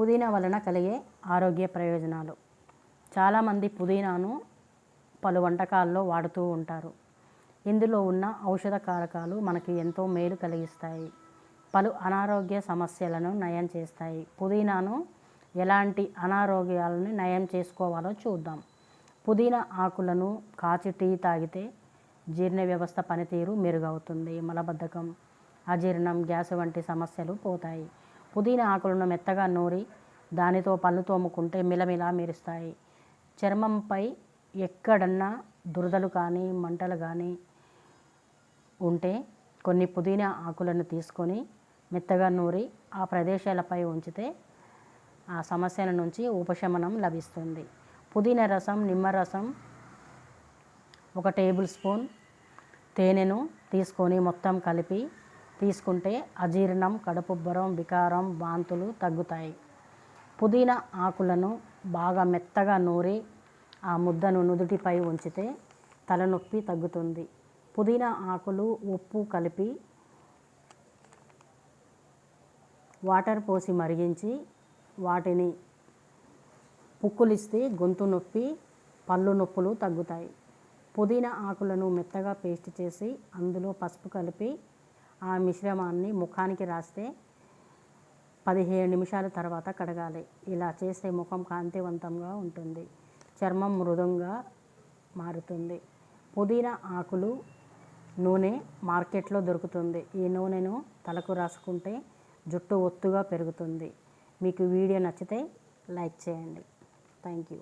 పుదీనా వలన కలిగే ఆరోగ్య ప్రయోజనాలు. చాలామంది పుదీనాను పలు వంటకాల్లో వాడుతూ ఉంటారు. ఇందులో ఉన్న ఔషధ కారకాలు మనకి ఎంతో మేలు కలిగిస్తాయి. పలు అనారోగ్య సమస్యలను నయం చేస్తాయి. పుదీనాను ఎలాంటి అనారోగ్యాలను నయం చేసుకోవాలో చూద్దాం. పుదీనా ఆకులను కాచి టీ తాగితే జీర్ణ వ్యవస్థ పనితీరు మెరుగవుతుంది మలబద్ధకం అజీర్ణం గ్యాస్ వంటి సమస్యలు పోతాయి. పుదీనా ఆకులను మెత్తగా నూరి దానితో పళ్ళు తోముకుంటే మిలమిలా మెరుస్తాయి. చర్మంపై ఎక్కడన్నా దురదలు కానీ మంటలు కానీ ఉంటే కొన్ని పుదీనా ఆకులను తీసుకొని మెత్తగా నూరి ఆ ప్రదేశాలపై ఉంచితే ఆ సమస్యల నుంచి ఉపశమనం లభిస్తుంది. పుదీనా రసం నిమ్మరసం ఒక టేబుల్ స్పూన్ తేనెను తీసుకొని మొత్తం కలిపి తీసుకుంటే అజీర్ణం కడుపుబ్బరం వికారం వాంతులు తగ్గుతాయి. పుదీనా ఆకులను బాగా మెత్తగా నూరి ఆ ముద్దను నుదుటిపై ఉంచితే తలనొప్పి తగ్గుతుంది. పుదీనా ఆకులు ఉప్పు కలిపి వాటర్ పోసి మరిగించి వాటిని పుక్కులిస్తే గొంతు నొప్పి పళ్ళు నొప్పులు తగ్గుతాయి. పుదీనా ఆకులను మెత్తగా పేస్ట్ చేసి అందులో పసుపు కలిపి ఆ మిశ్రమాన్ని ముఖానికి రాస్తే పదిహేను నిమిషాల తర్వాత కడగాలి. ఇలా చేస్తే ముఖం కాంతివంతంగా ఉంటుంది. చర్మం మృదంగా మారుతుంది. పుదీనా ఆకులు నూనె మార్కెట్లో దొరుకుతుంది. ఈ నూనెను తలకు రాసుకుంటే జుట్టు ఒత్తుగా పెరుగుతుంది. మీకు వీడియో నచ్చితే లైక్ చేయండి. Thank you.